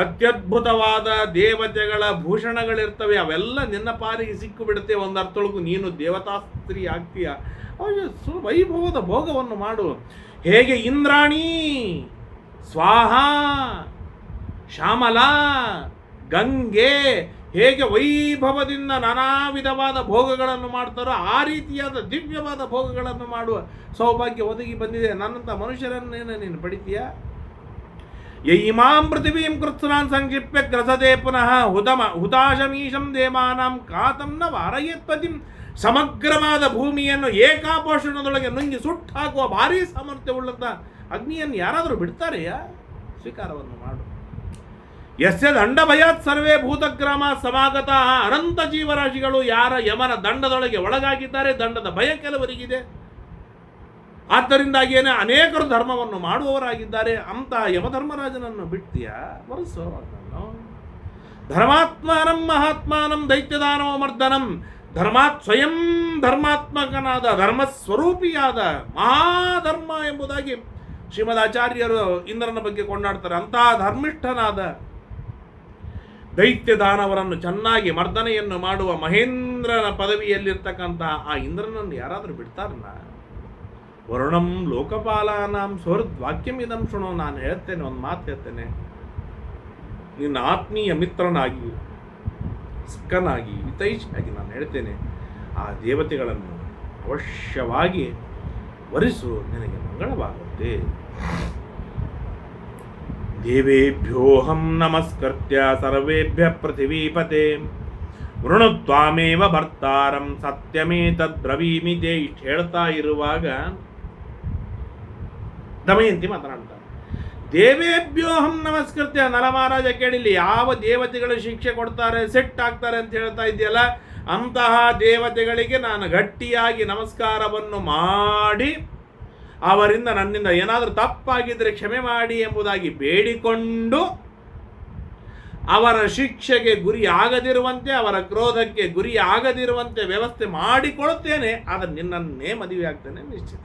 ಅತ್ಯದ್ಭುತವಾದ ದೇವತೆಗಳ ಭೂಷಣಗಳಿರ್ತವೆ, ಅವೆಲ್ಲ ನಿನ್ನ ಪಾರಿಗೆ ಸಿಕ್ಕು ಬಿಡುತ್ತೆ ಒಂದು ಅರ್ಥೊಳಗು ನೀನು ದೇವತಾ ಸ್ತ್ರೀ ಆಗ್ತೀಯ ಸು, ವೈಭವದ ಭೋಗವನ್ನು ಮಾಡು. ಹೇಗೆ ಇಂದ್ರಾಣಿ? ಸ್ವಾಹ, ಶ್ಯಾಮಲ, ಗಂಗೆ, ಹೇಗೆ ವೈಭವದಿಂದ ನಾನಾ ವಿಧವಾದ ಭೋಗಗಳನ್ನು ಮಾಡ್ತಾರೋ, ಆ ರೀತಿಯಾದ ದಿವ್ಯವಾದ ಭೋಗಗಳನ್ನು ಮಾಡುವ ಸೌಭಾಗ್ಯ ಒದಗಿ ಬಂದಿದೆ. ನನ್ನಂಥ ಮನುಷ್ಯರನ್ನೇನು ನೀನು ಪಡಿತೀಯ? ಯೈಮಾಂ ಪೃಥಿವೀಂ ಕೃತ್ಸನಾನ್ ಸಂಕ್ಷಿಪ್ಯ ಗ್ರಸದೆ ಪುನಃ ಹುದಮ ಹುತಾಶಮೀಶಂ ದೇವಾನಾಂ ಕಾತಂನ ನ ವಾರಯತ್ಪತಿಂ ಸಮಗ್ರವಾದ ಭೂಮಿಯನ್ನು ಏಕಾಪೋಷಣದೊಳಗೆ ನುಂಗಿ ಸುಟ್ಟು ಹಾಕುವ ಭಾರೀ ಸಾಮರ್ಥ್ಯವುಳ್ಳಂಥ ಅಗ್ನಿಯನ್ನು ಯಾರಾದರೂ ಬಿಡ್ತಾರೆಯಾ? ಸ್ವೀಕಾರವನ್ನು ಮಾಡು. ಯಸ್ಯ ದಂಡ ಭಯಾತ್ ಸರ್ವೇ ಭೂತಗ್ರಾಮ ಸಮಾಗತ ಅನಂತ ಜೀವರಾಶಿಗಳು ಯಾರ ಯಮನ ದಂಡದೊಳಗೆ ಒಳಗಾಗಿದ್ದಾರೆ, ದಂಡದ ಭಯ ಕೆಲವರಿಗಿದೆ. ಆದ್ದರಿಂದಾಗಿಯೇ ಅನೇಕರು ಧರ್ಮವನ್ನು ಮಾಡುವವರಾಗಿದ್ದಾರೆ ಅಂತ ಯಮಧರ್ಮರಾಜನನ್ನು ಬಿಡ್ತೀಯಾ? ಬರಸೋ ಧರ್ಮಾತ್ಮಾನಂ ಮಹಾತ್ಮಾನಂ ದೈತ್ಯದಾನವ ಮರ್ದನಂ. ಧರ್ಮಾತ್ ಸ್ವಯಂ ಧರ್ಮಾತ್ಮಕನಾದ ಧರ್ಮಸ್ವರೂಪಿಯಾದ ಮಹಾಧರ್ಮ ಎಂಬುದಾಗಿ ಶ್ರೀಮದ್ ಆಚಾರ್ಯರು ಇಂದ್ರನ ಬಗ್ಗೆ ಕೊಂಡಾಡ್ತಾರೆ. ಅಂತಹ ಧರ್ಮಿಷ್ಠನಾದ ದೈತ್ಯ ದಾನವರನ್ನು ಚೆನ್ನಾಗಿ ಮರ್ದನೆಯನ್ನು ಮಾಡುವ ಮಹೇಂದ್ರನ ಪದವಿಯಲ್ಲಿರ್ತಕ್ಕಂತಹ ಆ ಇಂದ್ರನನ್ನು ಯಾರಾದರೂ ಬಿಡ್ತಾರನ್ನ ವರುಣಂ ಲೋಕಪಾಲಾನಾಂ ಸ್ವರ್ದ್ ವಾಕ್ಯಮಿದಂ ಶೃಣು, ನಾನು ಹೇಳ್ತೇನೆ, ಒಂದು ಮಾತು ಹೇಳ್ತೇನೆ. ನಿನ್ನ ಆತ್ಮೀಯ ಮಿತ್ರನಾಗಿ, ಸ್ಕನಾಗಿ, ಹಿತೈಷಿಯಾಗಿ ನಾನು ಹೇಳ್ತೇನೆ. ಆ ದೇವತೆಗಳನ್ನು ಅವಶ್ಯವಾಗಿ ವರಿಸು, ನಿನಗೆ ಮಂಗಳವಾಗುತ್ತೆ ದೇವೇಭ್ಯೋಹಂ ನಮಸ್ಕೃತ್ಯ ಸರ್ವೇಭ್ಯ ಪೃಥಿವೀಪತೆ. ವೃಣುತ್ವಾಮೇವ ಭರ್ತಾರಂ ಸತ್ಯಮೇತದ್ಬ್ರವೀಮಿತೆ ಇಷ್ಟು ಹೇಳ್ತಾ ಇರುವಾಗ ದಮಯಂತಿ ಮಾತನಾಡ್ತಾರೆ ದೇವೇಭ್ಯೋಹಂ ನಮಸ್ಕೃತ್ಯ ನಲಮಹಾರಾಜ ಕೇಳಿಲ್ಲಿ ಯಾವ ದೇವತೆಗಳು ಶಿಕ್ಷೆ ಕೊಡ್ತಾರೆ, ಸೆಟ್ ಆಗ್ತಾರೆ ಅಂತ ಹೇಳ್ತಾ ಇದೆಯಲ್ಲ ಅಂತಹ ದೇವತೆಗಳಿಗೆ ನಾನು ಗಟ್ಟಿಯಾಗಿ ನಮಸ್ಕಾರವನ್ನು ಮಾಡಿ, ಅವರಿಂದ ನನ್ನಿಂದ ಏನಾದರೂ ತಪ್ಪಾಗಿದ್ದರೆ ಕ್ಷಮೆ ಮಾಡಿ ಎಂಬುದಾಗಿ ಬೇಡಿಕೊಂಡು, ಅವರ ಶಿಕ್ಷೆಗೆ ಗುರಿ ಆಗದಿರುವಂತೆ, ಅವರ ಕ್ರೋಧಕ್ಕೆ ಗುರಿ ಆಗದಿರುವಂತೆ ವ್ಯವಸ್ಥೆ ಮಾಡಿಕೊಡುತ್ತೇನೆ ಆದರೆ ನಿನ್ನನ್ನೇ ಮದುವೆ ಆಗ್ತೇನೆ ನಿಶ್ಚಿತ.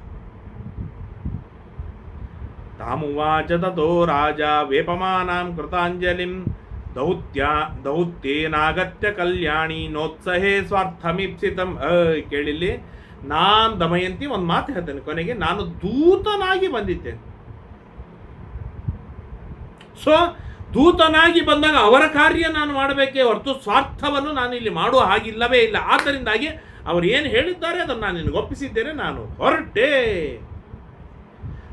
ತಾಮುವಾಚ ತಥೋ ರಾಜ ವೇಪಮಾನಾಂ ಕೃತಾಂಜಲಿಂ ದೌತ್ಯ ದೌತ್ಯೇನಾಗತ್ಯ ಕಲ್ಯಾಣಿ ನೋತ್ಸಹೇ ಸ್ವಾರ್ಥಮೀಪ್ಸಿತಂ ಅ ಕೇಳಿಲ್ಲಿ, ನಾನು ದಮಯಂತಿ ಒಂದು ಮಾತು ಹೇಳ್ತೇನೆ ಕೊನೆಗೆ, ನಾನು ದೂತನಾಗಿ ಬಂದಿದ್ದೇನೆ. ಸೊ ದೂತನಾಗಿ ಬಂದಾಗ ಅವರ ಕಾರ್ಯ ನಾನು ಮಾಡಬೇಕೇ ಹೊರತು ಸ್ವಾರ್ಥವನ್ನು ನಾನು ಇಲ್ಲಿ ಮಾಡುವ ಹಾಗಿಲ್ಲವೇ ಇಲ್ಲ. ಆದ್ದರಿಂದಾಗಿ ಅವರು ಏನು ಹೇಳಿದ್ದಾರೆ ಅದನ್ನು ನಾನು ನಿನಗೆ ಒಪ್ಪಿಸಿದ್ದೇನೆ ನಾನು ಹೊರಟೆ.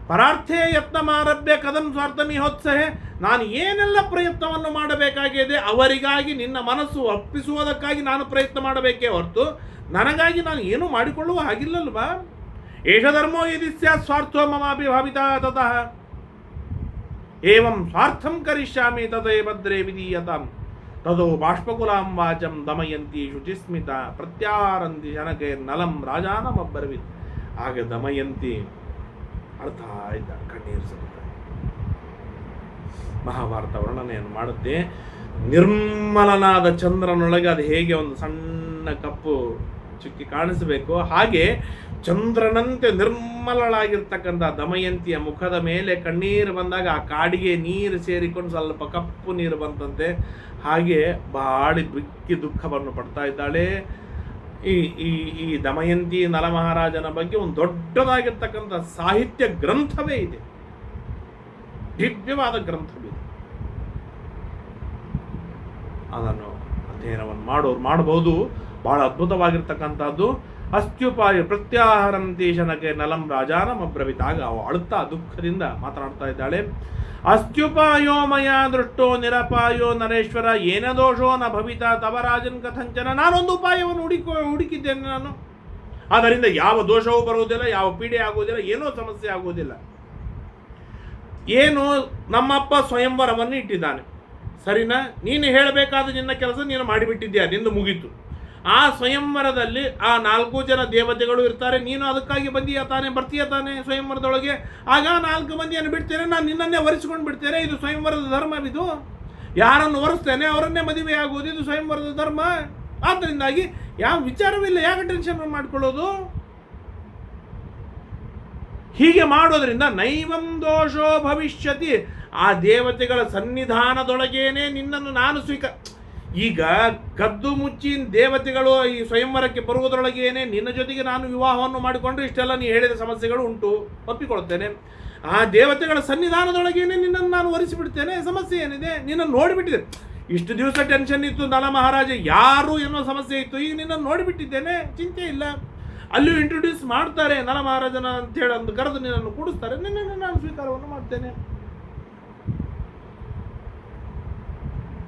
ಪರಾರ್ಥೇ ಯತ್ನಮಾರಭ್ಯ ಕದಂ ಸ್ವಾರ್ಥಮಿಹೋತ್ಸಹೆ ನಾನು ಏನೆಲ್ಲ ಪ್ರಯತ್ನವನ್ನು ಮಾಡಬೇಕಾಗಿದೆ ಅವರಿಗಾಗಿ ನಿನ್ನ ಮನಸ್ಸು ಒಪ್ಪಿಸುವುದಕ್ಕಾಗಿ ನಾನು ಪ್ರಯತ್ನ ಮಾಡಬೇಕೇ ಹೊರತು ನನಗಾಗಿ ನಾನು ಏನೂ ಮಾಡಿಕೊಳ್ಳುವ ಹಾಗಿಲ್ಲಲ್ವಾ? ಏಷ ಧರ್ಮೋ ಯದಿ ಸ್ಯಾತ್ ಸ್ವಾರ್ಥೋ ಮಮಾಪಿ ಭಾವಿತ ತತಃ. ಏವಂ ಸ್ವಾರ್ಥಂ ಕರಿಷ್ಯಾಮಿ ತದೇ ಭದ್ರೇ ವಿಧೀಯತಾಂ. ತದೋ ಬಾಷ್ಪಕುಲಾಂ ವಾಚಂ ದಮಯಂತಿ ಶುಚಿಸ್ಮಿತ ಪ್ರತ್ಯಾರಂತಿ ಜನಕೆ ನಲಂ ರಾಜಾನಮಬ್ಬರವಿತ್. ಆಗ ದಮಯಂತಿ ಅಳ್ತಾ ಇದ್ದ ಕಣ್ಣೀರು ಸಮುದ್ರ ಮಹಾಭಾರತ ವರ್ಣನೆಯನ್ನು ಮಾಡುತ್ತೆ. ನಿರ್ಮಲನಾದ ಚಂದ್ರನೊಳಗೆ ಅದು ಹೇಗೆ ಒಂದು ಸಣ್ಣ ಕಪ್ಪು ಚುಕ್ಕಿ ಕಾಣಿಸಬೇಕು? ಹಾಗೆ ಚಂದ್ರನಂತೆ ನಿರ್ಮಲಳಾಗಿರ್ತಕ್ಕಂಥ ದಮಯಂತಿಯ ಮುಖದ ಮೇಲೆ ಕಣ್ಣೀರು ಬಂದಾಗ ಆ ಕಾಡಿಗೆ ನೀರು ಸೇರಿಕೊಂಡು ಸ್ವಲ್ಪ ಕಪ್ಪು ನೀರು ಬಂತಂತೆ. ಹಾಗೆ ಬಾಡಿ ಬಿಕ್ಕಿ ದುಃಖವನ್ನು ಪಡ್ತಾ ಇದ್ದಾಳೆ. ಈ ಈ ಈ ದಮಯಂತಿ ನಲಮಹಾರಾಜನ ಬಗ್ಗೆ ಒಂದು ದೊಡ್ಡದಾಗಿರ್ತಕ್ಕಂಥ ಸಾಹಿತ್ಯ ಗ್ರಂಥವೇ ಇದೆ. ದಿವ್ಯವಾದ ಗ್ರಂಥವಿದೆ ಅದನ್ನು ಅಧ್ಯಯನವನ್ನು ಮಾಡೋರು ಮಾಡಬಹುದು ಬಹಳ ಅದ್ಭುತವಾಗಿರ್ತಕ್ಕಂಥದ್ದು. ಅಸ್ತ್ಯುಪಾಯ ಪ್ರತ್ಯಾಹಾರಂತೀಶನಗೆ ನಲಂ ರಾಜಾನಮ ಅಬ್ರವಿತ್. ಆಗ ಅವ ಅಳುತ್ತಾ ದುಃಖದಿಂದ ಮಾತನಾಡ್ತಾ ಇದ್ದಾಳೆ. ಅಸ್ತ್ಯುಪಾಯೋ ಮಯ ದೃಷ್ಟೋ ನಿರಪಾಯೋ ನರೇಶ್ವರ, ಏನ ದೋಷೋ ನ ಭವಿತ ತವರಾಜನ್ ಕಥಂಚನ ನಾನೊಂದು ಉಪಾಯವನ್ನು ಹುಡುಕೋ, ಹುಡುಕಿದ್ದೇನೆ ನಾನು. ಆದ್ದರಿಂದ ಯಾವ ದೋಷವೂ ಬರುವುದಿಲ್ಲ, ಯಾವ ಪೀಡೆ ಆಗುವುದಿಲ್ಲ, ಏನೋ ಸಮಸ್ಯೆ ಆಗುವುದಿಲ್ಲ. ಏನು ನಮ್ಮಪ್ಪ ಸ್ವಯಂವರವನ್ನು ಇಟ್ಟಿದ್ದಾನೆ ಸರಿನಾ? ನೀನು ಹೇಳಬೇಕಾದ ನಿನ್ನ ಕೆಲಸ ನೀನು ಮಾಡಿಬಿಟ್ಟಿದ್ದೀಯ ನಿಂದು ಮುಗೀತು. ಆ ಸ್ವಯಂವರದಲ್ಲಿ ಆ ನಾಲ್ಕು ಜನ ದೇವತೆಗಳು ಇರ್ತಾರೆ. ನೀನು ಅದಕ್ಕಾಗಿ ಬಂದೀಯ ತಾನೆ, ಬರ್ತೀಯ ತಾನೆ ಸ್ವಯಂವರದೊಳಗೆ. ಆಗ ನಾಲ್ಕು ಮಂದಿಯನ್ನು ಬಿಡ್ತೇನೆ, ನಾನು ನಿನ್ನನ್ನೇ ಒರೆಸ್ಕೊಂಡು ಬಿಡ್ತೇನೆ. ಇದು ಸ್ವಯಂವರದ ಧರ್ಮವಿದು. ಯಾರನ್ನು ಒರೆಸ್ತೇನೆ ಅವರನ್ನೇ ಮದುವೆ ಆಗುವುದು ಇದು ಸ್ವಯಂವರದ ಧರ್ಮ. ಆದ್ದರಿಂದಾಗಿ ಯಾವ ವಿಚಾರವಿಲ್ಲ ಯಾಕೆ ಟೆನ್ಷನ್ ಮಾಡ್ಕೊಳ್ಳೋದು? ಹೀಗೆ ಮಾಡೋದ್ರಿಂದ ನೈವಂ ದೋಷೋ ಭವಿಷ್ಯತಿ. ಆ ದೇವತೆಗಳ ಸನ್ನಿಧಾನದೊಳಗೇನೆ ನಿನ್ನನ್ನು ನಾನು ಸ್ವೀಕ ಈಗ ಕದ್ದು ಮುಚ್ಚಿನ ದೇವತೆಗಳು ಈ ಸ್ವಯಂವರಕ್ಕೆ ಬರುವುದರೊಳಗೇನೆ ನಿನ್ನ ಜೊತೆಗೆ ನಾನು ವಿವಾಹವನ್ನು ಮಾಡಿಕೊಂಡ್ರೆ ಇಷ್ಟೆಲ್ಲ ನೀ ಹೇಳಿದ ಸಮಸ್ಯೆಗಳು ಉಂಟು ಒಪ್ಪಿಕೊಳ್ಳುತ್ತೇನೆ. ಆ ದೇವತೆಗಳ ಸನ್ನಿಧಾನದೊಳಗೇನೆ ನಿನ್ನನ್ನು ನಾನು ಒರೆಸಿಬಿಡ್ತೇನೆ. ಸಮಸ್ಯೆ ಏನಿದೆ? ನಿನ್ನನ್ನು ನೋಡಿಬಿಟ್ಟಿದೆ. ಇಷ್ಟು ದಿವಸ ಟೆನ್ಷನ್ ಇತ್ತು. ನಲ ಮಹಾರಾಜ, ಯಾರು ಎನ್ನುವ ಸಮಸ್ಯೆ ಇತ್ತು. ಈಗ ನಿನ್ನನ್ನು ನೋಡಿಬಿಟ್ಟಿದ್ದೇನೆ. ಚಿಂತೆ ಇಲ್ಲ. ಅಲ್ಲಿಯೂ ಇಂಟ್ರೊಡ್ಯೂಸ್ ಮಾಡ್ತಾರೆ. ನಲ ಮಹಾರಾಜನ ಅಂತೇಳಿ ಒಂದು ಕರೆದು ನಿನ್ನನ್ನು ಕೂಡಿಸ್ತಾರೆ. ನಿನ್ನನ್ನು ನಾನು ಸ್ವೀಕಾರವನ್ನು ಮಾಡ್ತೇನೆ.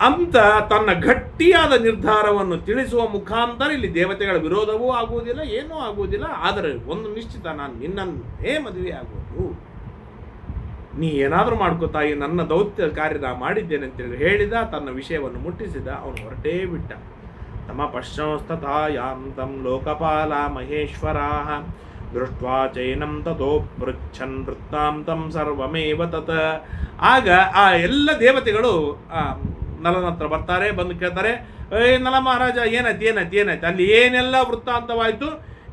ಅಂತ ತನ್ನ ಗಟ್ಟಿಯಾದ ನಿರ್ಧಾರವನ್ನು ತಿಳಿಸುವ ಮುಖಾಂತರ ಇಲ್ಲಿ ದೇವತೆಗಳ ವಿರೋಧವೂ ಆಗುವುದಿಲ್ಲ, ಏನೂ ಆಗುವುದಿಲ್ಲ. ಆದರೆ ಒಂದು ನಿಶ್ಚಿತ, ನಾನು ನಿನ್ನನ್ನೇ ಮದುವೆ ಆಗುವುದು ನೀ ಏನಾದರೂ ಮಾಡ್ಕೋತಾಯಿ ನನ್ನ ದೌತ್ಯ ಕಾರ್ಯದ ಮಾಡಿದ್ದೇನೆ ಅಂತೇಳಿ ಹೇಳಿದ, ತನ್ನ ವಿಷಯವನ್ನು ಮುಟ್ಟಿಸಿದ, ಅವನು ಹೊರಟೇ ಬಿಟ್ಟ. ತಮ ಪಶ್ಚಂಸ್ತಥಾ ತಂ ಲೋಕಪಾಲ ಮಹೇಶ್ವರಾ ದೃಷ್ಟ್ವಾ ಚೈನಂ ತಥೋ ಪೃಚ್ಛನ್ ವೃತ್ತಾಂತಂ ಸರ್ವಮೇವ ತತ್. ಆಗ ಆ ಎಲ್ಲ ದೇವತೆಗಳು ನಲನ ಹತ್ರ ಬರ್ತಾರೆ, ಬಂದು ಕೇಳ್ತಾರೆ ಏ ನಲ ಮಹಾರಾಜ, ಏನಾಯ್ತು ಏನಾಯ್ತು ಏನಾಯ್ತು? ಅಲ್ಲಿ ಏನೆಲ್ಲ ವೃತ್ತಾಂತವಾಯಿತು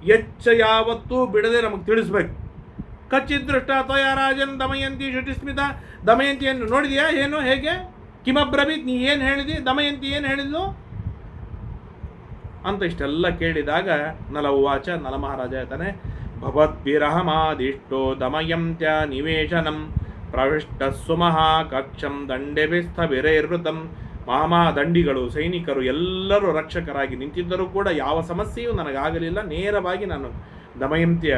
ಹೆಚ್ಚ ಯಾವತ್ತೂ ಬಿಡದೆ ನಮಗೆ ತಿಳಿಸ್ಬೇಕು. ಕಚ್ಚಿದೃಷ್ಟ ತಯ ರಾಜನ್ ದಮಯಂತಿ ಶುಟಿಸ್ಮಿತ ದಮಯಂತಿಯನ್ನು ನೋಡಿದ್ಯಾ? ಏನು, ಹೇಗೆ? ಕಿಮಬ್ರವೀತ್, ನೀ ಏನು ಹೇಳಿದಿ? ದಮಯಂತಿ ಏನು ಹೇಳಿದ್ಲು? ಅಂತ ಇಷ್ಟೆಲ್ಲ ಕೇಳಿದಾಗ ನಲವಾಚ ನಲ ಮಹಾರಾಜ ಹೇಳ್ತಾನೆ, ಭವದ್ಭಿರಹಮಾದಿಷ್ಟೋ ದಮಯಂತ್ಯ ನಿವೇಶನಂ. ಪ್ರವಿಷ್ಟ ಸುಮಹಾ ಕಕ್ಷಂ ದಂಡೆಬಿಸ್ಥವಿರೈರ್ವೃತಂ ಮಾಮಾ ದಂಡಿಗಳು, ಸೈನಿಕರು ಎಲ್ಲರೂ ರಕ್ಷಕರಾಗಿ ನಿಂತಿದ್ದರೂ ಕೂಡ ಯಾವ ಸಮಸ್ಯೆಯೂ ನನಗಾಗಲಿಲ್ಲ. ನೇರವಾಗಿ ನಾನು ದಮಯಂತಿಯ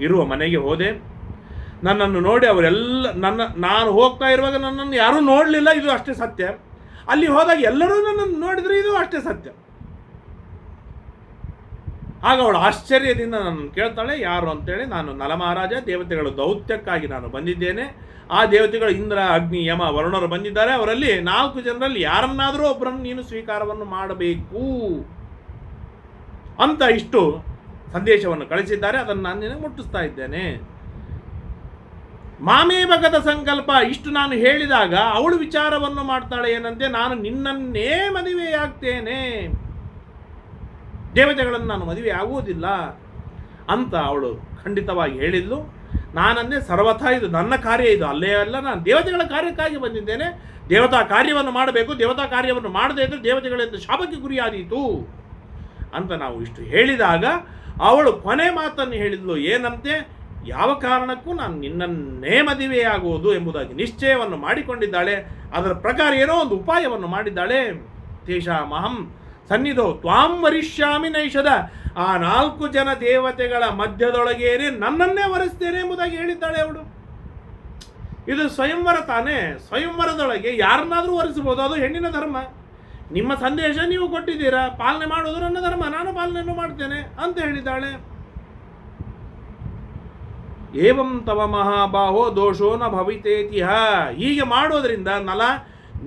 ಇರುವ ಮನೆಗೆ ಹೋದೆ. ನನ್ನನ್ನು ನೋಡಿ ಅವರೆಲ್ಲ, ನನ್ನ, ನಾನು ಹೋಗ್ತಾ ಇರುವಾಗ ನನ್ನನ್ನು ಯಾರೂ ನೋಡಲಿಲ್ಲ. ಇದು ಅಷ್ಟೇ ಸತ್ಯ. ಅಲ್ಲಿ ಹೋದಾಗ ಎಲ್ಲರೂ ನನ್ನನ್ನು ನೋಡಿದರೆ. ಇದು ಅಷ್ಟೇ ಸತ್ಯ. ಆಗ ಅವಳು ಆಶ್ಚರ್ಯದಿಂದ ನನ್ನ ಕೇಳ್ತಾಳೆ, ಯಾರು ಅಂತೇಳಿ ನಾನು ನಲಮಹಾರಾಜ, ದೇವತೆಗಳ ದೌತ್ಯಕ್ಕಾಗಿ ನಾನು ಬಂದಿದ್ದೇನೆ. ಆ ದೇವತೆಗಳು ಇಂದ್ರ, ಅಗ್ನಿ, ಯಮ, ವರುಣರು ಬಂದಿದ್ದಾರೆ. ಅವರಲ್ಲಿ ನಾಲ್ಕು ಜನರಲ್ಲಿ ಯಾರನ್ನಾದರೂ ಒಬ್ಬರನ್ನು ನೀನು ಸ್ವೀಕಾರವನ್ನು ಮಾಡಬೇಕು ಅಂತ ಇಷ್ಟು ಸಂದೇಶವನ್ನು ಕಳಿಸಿದ್ದಾರೆ. ಅದನ್ನು ನಾನು ನಿನಗೆ ಮುಟ್ಟಿಸ್ತಾ ಇದ್ದೇನೆ. ಮಾಮೇಭಗದ ಸಂಕಲ್ಪ, ಇಷ್ಟು ನಾನು ಹೇಳಿದಾಗ ಅವಳು ವಿಚಾರವನ್ನು ಮಾಡ್ತಾಳೆ ಏನಂತೆ, ನಾನು ನಿನ್ನನ್ನೇ ಮದುವೆಯಾಗ್ತೇನೆ. ದೇವತೆಗಳನ್ನು ನಾನು ಮದುವೆ ಆಗುವುದಿಲ್ಲ ಅಂತ ಅವಳು ಖಂಡಿತವಾಗಿ ಹೇಳಿದ್ಲು. ನಾನನ್ನೇ ಸರ್ವಥಾ ಇದು ನನ್ನ ಕಾರ್ಯ ಇದು, ಅಲ್ಲೇ ಅಲ್ಲ, ನಾನು ದೇವತೆಗಳ ಕಾರ್ಯಕ್ಕಾಗಿ ಬಂದಿದ್ದೇನೆ. ದೇವತಾ ಕಾರ್ಯವನ್ನು ಮಾಡಬೇಕು, ದೇವತಾ ಕಾರ್ಯವನ್ನು ಮಾಡದೇ ಇದ್ದರೆ ದೇವತೆಗಳಿಂದ ಶಾಪಕ್ಕೆ ಗುರಿಯಾದೀತು ಅಂತ ನಾವು ಇಷ್ಟು ಹೇಳಿದಾಗ ಅವಳು ಕೊನೆ ಮಾತನ್ನು ಹೇಳಿದ್ಲು, ಏನಂತೆ? ಯಾವ ಕಾರಣಕ್ಕೂ ನಾನು ನಿನ್ನನ್ನೇ ಮದುವೆಯಾಗುವುದು ಎಂಬುದಾಗಿ ನಿಶ್ಚಯವನ್ನು ಮಾಡಿಕೊಂಡಿದ್ದಾಳೆ. ಅದರ ಪ್ರಕಾರ ಏನೋ ಒಂದು ಉಪಾಯವನ್ನು ಮಾಡಿದ್ದಾಳೆ. ತೇಷಾಮಹಂ ಸನ್ನಿಧೋ, ತ್ವಾಂ ವರಿಷ್ಯಾಮಿ ನೈಷದ ಆ ನಾಲ್ಕು ಜನ ದೇವತೆಗಳ ಮಧ್ಯದೊಳಗೇನೆ ನನ್ನನ್ನೇ ವರಿಸ್ತೇನೆ ಎಂಬುದಾಗಿ ಹೇಳಿದ್ದಾಳೆ ಅವಳು. ಇದು ಸ್ವಯಂವರ ತಾನೇ, ಸ್ವಯಂವರದೊಳಗೆ ಯಾರನ್ನಾದರೂ ವರಿಸಬಹುದು, ಅದು ಹೆಣ್ಣಿನ ಧರ್ಮ. ನಿಮ್ಮ ಸಂದೇಶ ನೀವು ಕೊಟ್ಟಿದ್ದೀರಾ, ಪಾಲನೆ ಮಾಡೋದು ನನ್ನ ಧರ್ಮ, ನಾನು ಪಾಲನೆಯನ್ನು ಮಾಡ್ತೇನೆ ಅಂತ ಹೇಳಿದ್ದಾಳೆ. ಏವಂ ತವ ಮಹಾಬಾಹೋ ದೋಷೋ ನ ಭವಿತೇತಿಹ. ಹೀಗೆ ಮಾಡೋದ್ರಿಂದ ನಲ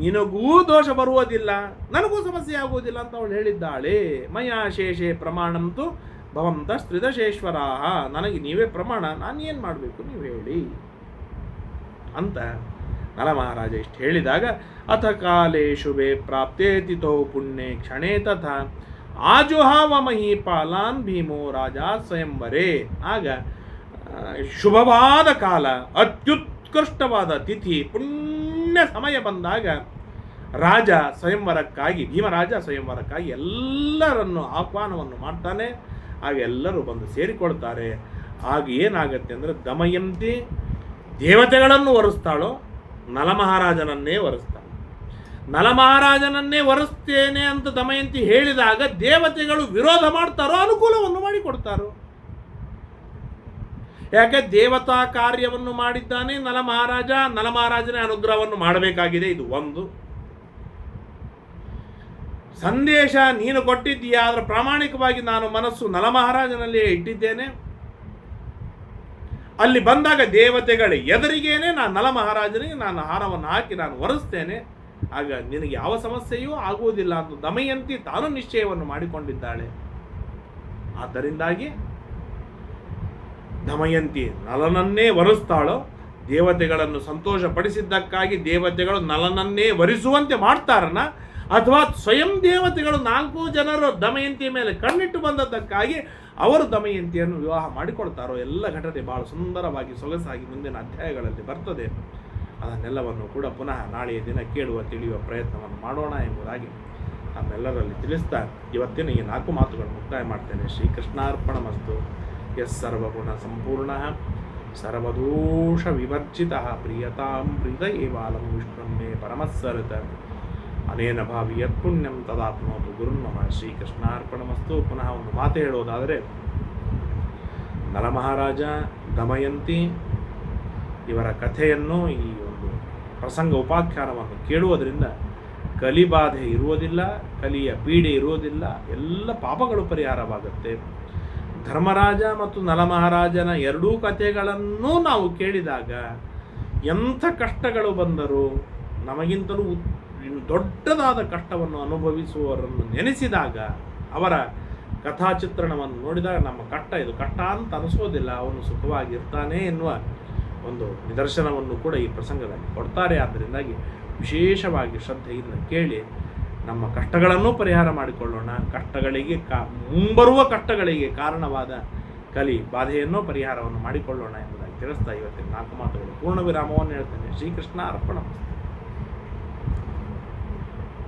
ನಿನಗೂ ದೋಷ ಬರುವುದಿಲ್ಲ, ನನಗೂ ಸಮಸ್ಯೆ ಆಗುವುದಿಲ್ಲ ಅಂತ ಅವಳು ಹೇಳಿದ್ದಾಳೆ. ಮಯಾ ಶೇಷೇ ಪ್ರಮಾಣಂತು ಭವಂತ ಸ್ತ್ರಿದಶೇಶ್ವರಾಹ. ನನಗೆ ನೀವೇ ಪ್ರಮಾಣ, ನಾನು ಏನು ಮಾಡಬೇಕು ನೀವು ಹೇಳಿ. ಅಂತ ನಲ ಮಹಾರಾಜ ಇಷ್ಟು ಹೇಳಿದಾಗ, ಅಥ ಕಾಲೇ ಶುಭೆ ಪ್ರಾಪ್ತೇತಿತೋ ಪುಣ್ಯೆ ಕ್ಷಣೇ ತಥಾ. ಆಜುಹಾವ ಮಹೀಪಾಲಾನ್ ಭೀಮೋ ರಾಜ ಸ್ವಯಂವರೇ. ಆಗ ಶುಭವಾದ ಕಾಲ, ಅತ್ಯುತ್ಕೃಷ್ಟವಾದ ತಿಥಿ, ಪುಣ್ಯ ಸಮಯ ಬಂದಾಗ ರಾಜ ಸ್ವಯಂವರಕ್ಕಾಗಿ, ಭೀಮರಾಜ ಸ್ವಯಂವರಕ್ಕಾಗಿ ಎಲ್ಲರನ್ನು ಆಹ್ವಾನವನ್ನು ಮಾಡ್ತಾನೆ ಆಗ ಎಲ್ಲರೂ ಬಂದು ಸೇರಿಕೊಳ್ತಾರೆ. ಆಗ ಏನಾಗತ್ತೆ ಅಂದರೆ ದಮಯಂತಿ ದೇವತೆಗಳನ್ನು ಒರೆಸ್ತಾಳೋ ನಲಮಹಾರಾಜನನ್ನೇ ಒರೆಸ್ತಾಳೆ ನಲಮಹಾರಾಜನನ್ನೇ ಒರೆಸ್ತೇನೆ ಅಂತ ದಮಯಂತಿ ಹೇಳಿದಾಗ ದೇವತೆಗಳು ವಿರೋಧ ಮಾಡ್ತಾರೋ, ಅನುಕೂಲವನ್ನು ಮಾಡಿಕೊಡ್ತಾರೋ? ಯಾಕೆ ದೇವತಾ ಕಾರ್ಯವನ್ನು ಮಾಡಿದ್ದಾನೆ? ನಲ ಮಹಾರಾಜ, ನಲ ಮಹಾರಾಜನೇ ಅನುಗ್ರಹವನ್ನು ಮಾಡಬೇಕಾಗಿದೆ. ಇದು ಒಂದು. ಸಂದೇಶ ನೀನು ಕೊಟ್ಟಿದ್ದೀಯಾ? ಆದರೆ ಪ್ರಾಮಾಣಿಕವಾಗಿ ನಾನು ಮನಸ್ಸು ನಲ ಮಹಾರಾಜನಲ್ಲಿಯೇ ಇಟ್ಟಿದ್ದೇನೆ. ಅಲ್ಲಿ ಬಂದಾಗ ದೇವತೆಗಳ ಎದುರಿಗೇನೆ ನಾನು ನಲ ಮಹಾರಾಜನಿಗೆ ನಾನು ಹಾರವನ್ನು ಹಾಕಿ ನಾನು ಒರೆಸ್ತೇನೆ ಆಗ ನಿನಗೆ ಯಾವ ಸಮಸ್ಯೆಯೂ ಆಗುವುದಿಲ್ಲ ಅಂತ ದಮಯಂತಿ ತಾನು ನಿಶ್ಚಯವನ್ನು ಮಾಡಿಕೊಂಡಿದ್ದಾಳೆ. ಆದ್ದರಿಂದಾಗಿ ದಮಯಂತಿ ನಲನನ್ನೇ ವರಿಸ್ತಾಳೋ? ದೇವತೆಗಳನ್ನು ಸಂತೋಷಪಡಿಸಿದ್ದಕ್ಕಾಗಿ ದೇವತೆಗಳು ನಲನನ್ನೇ ವರಿಸುವಂತೆ ಮಾಡ್ತಾರನ? ಅಥವಾ ಸ್ವಯಂ ದೇವತೆಗಳು ನಾಲ್ಕು ಜನರು ದಮಯಂತಿ ಮೇಲೆ ಕಣ್ಣಿಟ್ಟು ಬಂದದ್ದಕ್ಕಾಗಿ ಅವರು ದಮಯಂತಿಯನ್ನು ವಿವಾಹ ಮಾಡಿಕೊಡ್ತಾರೋ ಎಲ್ಲ ಘಟನೆ ಬಹಳ ಸುಂದರವಾಗಿ ಸೊಗಸಾಗಿ ಮುಂದಿನ ಅಧ್ಯಾಯಗಳಲ್ಲಿ ಬರ್ತದೆ. ಅದನ್ನೆಲ್ಲವನ್ನು ಕೂಡ ಪುನಃ ನಾಳೆಯ ದಿನ ಕೇಳುವ, ತಿಳಿಯುವ ಪ್ರಯತ್ನವನ್ನು ಮಾಡೋಣ ಎಂಬುದಾಗಿ ನಮ್ಮೆಲ್ಲರಲ್ಲಿ ತಿಳಿಸ್ತಾ ಇವತ್ತಿನ ಈ ನಾಲ್ಕು ಮಾತುಗಳನ್ನು ಮುಕ್ತಾಯ ಮಾಡ್ತೇನೆ. ಶ್ರೀಕೃಷ್ಣಾರ್ಪಣ ಮಸ್ತು ಎಸ್ ಸರ್ವಗುಣ ಸಂಪೂರ್ಣ ಸರ್ವದೋಷ ವಿವರ್ಜಿತ ಪ್ರಿಯತಾಂ ಪ್ರೀತ ವಿಷ್ಣು ಮೇ ಪರಮಸ್ಸರಿತ. ಅನೇನ ಭಾವಿ ಯತ್ಪುಣ್ಯಂ ತದಾತ್ಮೋತು ಶ್ರೀ ಶ್ರೀಕೃಷ್ಣಾರ್ಪಣಮಸ್ತು. ಪುನಃ ಒಂದು ಮಾತು ಹೇಳೋದಾದರೆ ನಲಮಹಾರಾಜ ದಮಯಂತಿ ಇವರ ಕಥೆಯನ್ನು ಈ ಒಂದು ಪ್ರಸಂಗ ಉಪಾಖ್ಯಾನವನ್ನು ಕೇಳುವುದರಿಂದ ಕಲಿಬಾಧೆ ಇರುವುದಿಲ್ಲ, ಕಲಿಯ ಪೀಡೆ ಇರುವುದಿಲ್ಲ, ಎಲ್ಲ ಪಾಪಗಳು ಪರಿಹಾರವಾಗುತ್ತೆ. ಧರ್ಮರಾಜ ಮತ್ತು ನಲಮಹಾರಾಜನ ಎರಡೂ ಕಥೆಗಳನ್ನು ನಾವು ಕೇಳಿದಾಗ ಎಂಥ ಕಷ್ಟಗಳು ಬಂದರೂ ನಮಗಿಂತಲೂ ದೊಡ್ಡದಾದ ಕಷ್ಟವನ್ನು ಅನುಭವಿಸುವವರನ್ನು ನೆನೆಸಿದಾಗ ಅವರ ಕಥಾಚಿತ್ರಣವನ್ನು ನೋಡಿದಾಗ ನಮ್ಮ ಕಷ್ಟ, ಇದು ಕಷ್ಟ ಅಂತ ಅನಿಸೋದಿಲ್ಲ, ಅವನು ಸುಖವಾಗಿರ್ತಾನೆ ಎನ್ನುವ ಒಂದು ನಿದರ್ಶನವನ್ನು ಕೂಡ ಈ ಪ್ರಸಂಗದಲ್ಲಿ ಕೊಡ್ತಾರೆ. ಆದ್ದರಿಂದಾಗಿ ವಿಶೇಷವಾಗಿ ಶ್ರದ್ಧೆಯಿಂದ ಕೇಳಿ ನಮ್ಮ ಕಷ್ಟಗಳನ್ನು ಪರಿಹಾರ ಮಾಡಿಕೊಳ್ಳೋಣ. ಕಷ್ಟಗಳಿಗೆ ಕಾ, ಮುಂಬರುವ ಕಷ್ಟಗಳಿಗೆ ಕಾರಣವಾದ ಕಲಿ ಬಾಧೆಯನ್ನು ಪರಿಹಾರವನ್ನು ಮಾಡಿಕೊಳ್ಳೋಣ ಎಂಬುದಾಗಿ ತಿಳಿಸ್ತಾ ಇವತ್ತಿನ ನಾಲ್ಕು ಮಾತುಗಳು. ಪೂರ್ಣ ವಿರಾಮವನ್ನು ಹೇಳ್ತೇನೆ. ಶ್ರೀಕೃಷ್ಣ ಅರ್ಪಣ